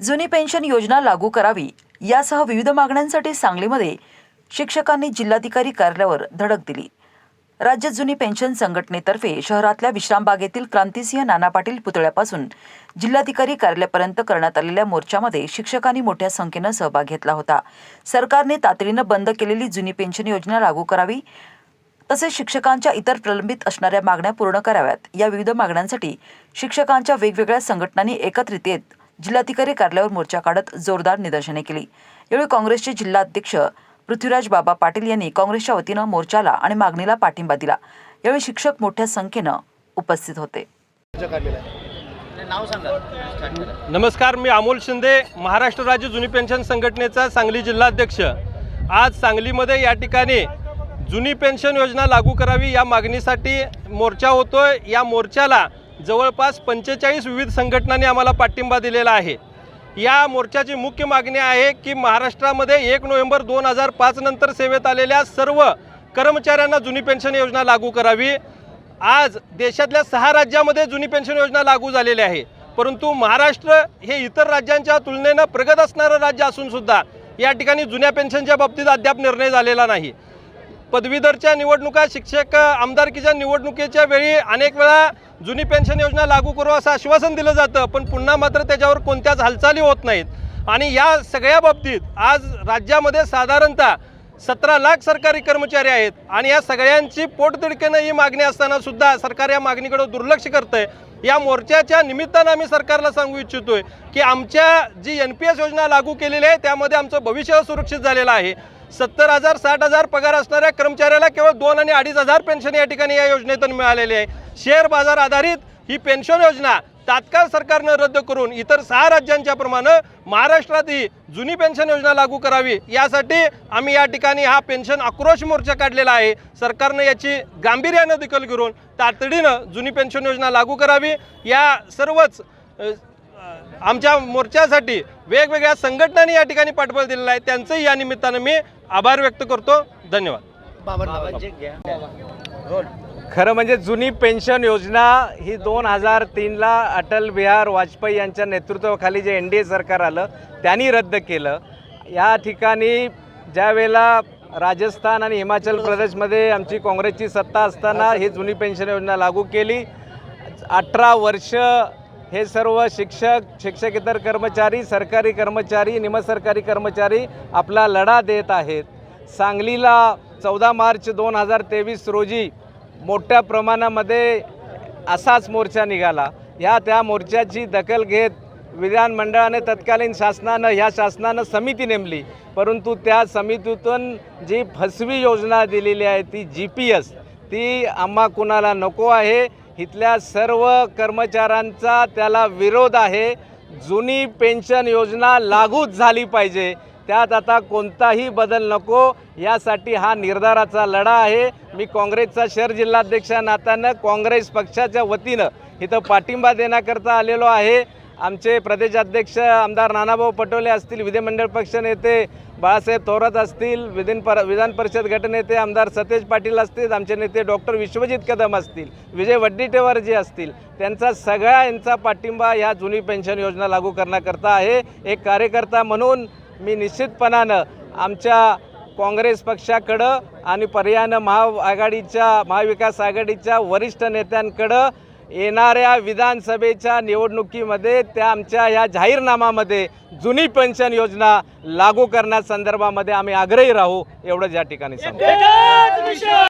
जुनी पेन्शन योजना लागू करावी यासह विविध मागण्यांसाठी सांगलीमध्ये शिक्षकांनी जिल्हाधिकारी कार्यालयावर धडक दिली. राज्य जुनी पेन्शन संघटनेतर्फे शहरातल्या विश्रामबागेतील क्रांतिसिंह नाना पाटील पुतळ्यापासून जिल्हाधिकारी कार्यालयापर्यंत करण्यात आलेल्या मोर्चामध्ये शिक्षकांनी मोठ्या संख्येनं सहभाग घेतला होता. सरकारने तातडीनं बंद केलेली जुनी पेन्शन योजना लागू करावी तसेच शिक्षकांच्या इतर प्रलंबित असणाऱ्या मागण्या पूर्ण कराव्यात. या विविध मागण्यांसाठी शिक्षकांच्या वेगवेगळ्या संघटनांनी एकत्रित येत जिल्हाधिकारी कार्यालयावर मोर्चा काढत जोरदार निदर्शने केली. यावेळी काँग्रेसचे जिल्हाध्यक्ष पृथ्वीराज बाबा पाटील यांनी काँग्रेसच्या वतीनं मोर्चाला आणि मागणीला पाठिंबा दिला. यावेळी शिक्षक मोठ्या संख्येनं उपस्थित होते. नमस्कार मी अमोल शिंदे महाराष्ट्र राज्य जुनी पेन्शन संघटनेचा सांगली जिल्हाध्यक्ष. आज सांगलीमध्ये या ठिकाणी जुनी पेन्शन योजना लागू करावी या मागणीसाठी मोर्चा होतोय. या मोर्चाला जवळपास पंचेचाळीस विविध संघटनांनी आम्हाला पाठिंबा दिलेला आहे. या मोर्चाची मुख्य मागणी आहे की महाराष्ट्रामध्ये एक नोव्हेंबर दोन हजार पाच नंतर सेवेत आलेल्या सर्व कर्मचाऱ्यांना जुनी पेन्शन योजना लागू करावी. आज देशातल्या सहा राज्यामध्ये जुनी पेन्शन योजना लागू झालेली आहे. परंतु महाराष्ट्र हे इतर राज्यांच्या तुलनेनं प्रगत असणारं राज्य असूनसुद्धा या ठिकाणी जुन्या पेन्शनच्या बाबतीत अद्याप निर्णय झालेला नाही. पदवीधरच्या निवडणुका शिक्षक आमदारकीच्या निवडणुकीच्या वेळी अनेक वेळा जुनी पेन्शन योजना लागू करू असं आश्वासन दिलं जातं पण पुन्हा मात्र त्याच्यावर कोणत्याच हालचाली होत नाहीत. आणि या सगळ्या बाबतीत आज राज्यामध्ये साधारणतः सतरा लाख सरकारी कर्मचारी आहेत आणि या सगळ्यांची पोटतिडकेनं ही मागणी असताना सुद्धा सरकार या मागणीकडे दुर्लक्ष करतंय. या मोर्चाच्या निमित्तानं आम्ही सरकारला सांगू इच्छितोय की आमच्या जी एन पी एस योजना लागू केलेली आहे त्यामध्ये आमचं भविष्य सुरक्षित झालेलं आहे. सत्तर हजार साठ हजार पगार असणाऱ्या कर्मचाऱ्याला केवळ दोन आणि अडीच हजार पेन्शन या ठिकाणी या योजनेतून मिळालेली आहे. शेअर बाजार आधारित ही पेन्शन योजना तात्काळ सरकारनं रद्द करून इतर सहा राज्यांच्या प्रमाणे महाराष्ट्रातही जुनी पेन्शन योजना लागू करावी. यासाठी आम्ही या ठिकाणी हा पेन्शन आक्रोश मोर्चा काढलेला आहे. सरकारनं याची गांभीर्यानं दखल घेऊन तातडीनं जुनी पेन्शन योजना लागू करावी. या सर्वच आमच्या मोर्चासाठी वेगवेगळ्या संघटनांनी या ठिकाणी पाठबळ दिलेलं आहे. त्यांचंही या निमित्तानं मी आभार व्यक्त करतो. धन्यवाद. बाबांचे घ्या. खरं म्हणजे जुनी पेन्शन योजना ही दोन हजार तीनला अटल बिहार वाजपेयी यांच्या नेतृत्वाखाली जे एन डी ए सरकार आलं त्यांनी रद्द केलं. या ठिकाणी ज्या वेळेला राजस्थान आणि हिमाचल प्रदेशमध्ये आमची काँग्रेसची सत्ता असताना ही जुनी पेन्शन योजना लागू केली. अठरा वर्ष हे सर्व शिक्षक शिक्षकेतर कर्मचारी सरकारी कर्मचारी निमसरकारी कर्मचारी आपला लढा देत आहेत. सांगलीला चौदा मार्च दोन हजार तेवीस रोजी मोठ्या प्रमाणामध्ये असाच मोर्चा निघाला. ह्या त्या मोर्चाची दखल घेत विधानमंडळाने तत्कालीन शासनानं ह्या शासनानं समिती नेमली. परंतु त्या समितीतून जी फसवी योजना दिलेली आहे ती जी पी एस ती आम्हा कुणाला नको आहे. इथल्या सर्व कर्मचाऱ्यांचा त्याला विरोध आहे. जुनी पेन्शन योजना लागूच झाली पाहिजे. त्यात आता कोणताही बदल नको यासाठी हा निर्धाराचा लढा आहे. मी काँग्रेसचा शहर जिल्हाध्यक्ष नातानं नात्यानं काँग्रेस पक्षाच्या वतीनं इथं पाठिंबा देण्याकरता आलेलो आहे. आमचे प्रदेशाध्यक्ष आमदार नानाभाऊ पटोले असतील विधिमंडळ पक्ष नेते बाळासाहेब थोरात असतील विधान पर विधान परिषद गटनेते आमदार सतेज पाटील असतील आमचे नेते डॉक्टर विश्वजित कदम असतील विजय वड्डीटेवर जे असतील त्यांचा सगळ्या यांचा पाठिंबा ह्या जुनी पेन्शन योजना लागू करण्याकरता आहे. एक कार्यकर्ता म्हणून मी निश्चितपणानं आमच्या काँग्रेस पक्षाकडं आणि पर्यायानं महाआघाडीच्या महाविकास आघाडीच्या वरिष्ठ नेत्यांकडं येणाऱ्या विधानसभेच्या निवडणुकीमध्ये त्या आमच्या ह्या जाहीरनामामध्ये जुनी पेन्शन योजना लागू करण्यासंदर्भामध्ये आम्ही आग्रही राहू एवढंच या ठिकाणी सांगतो.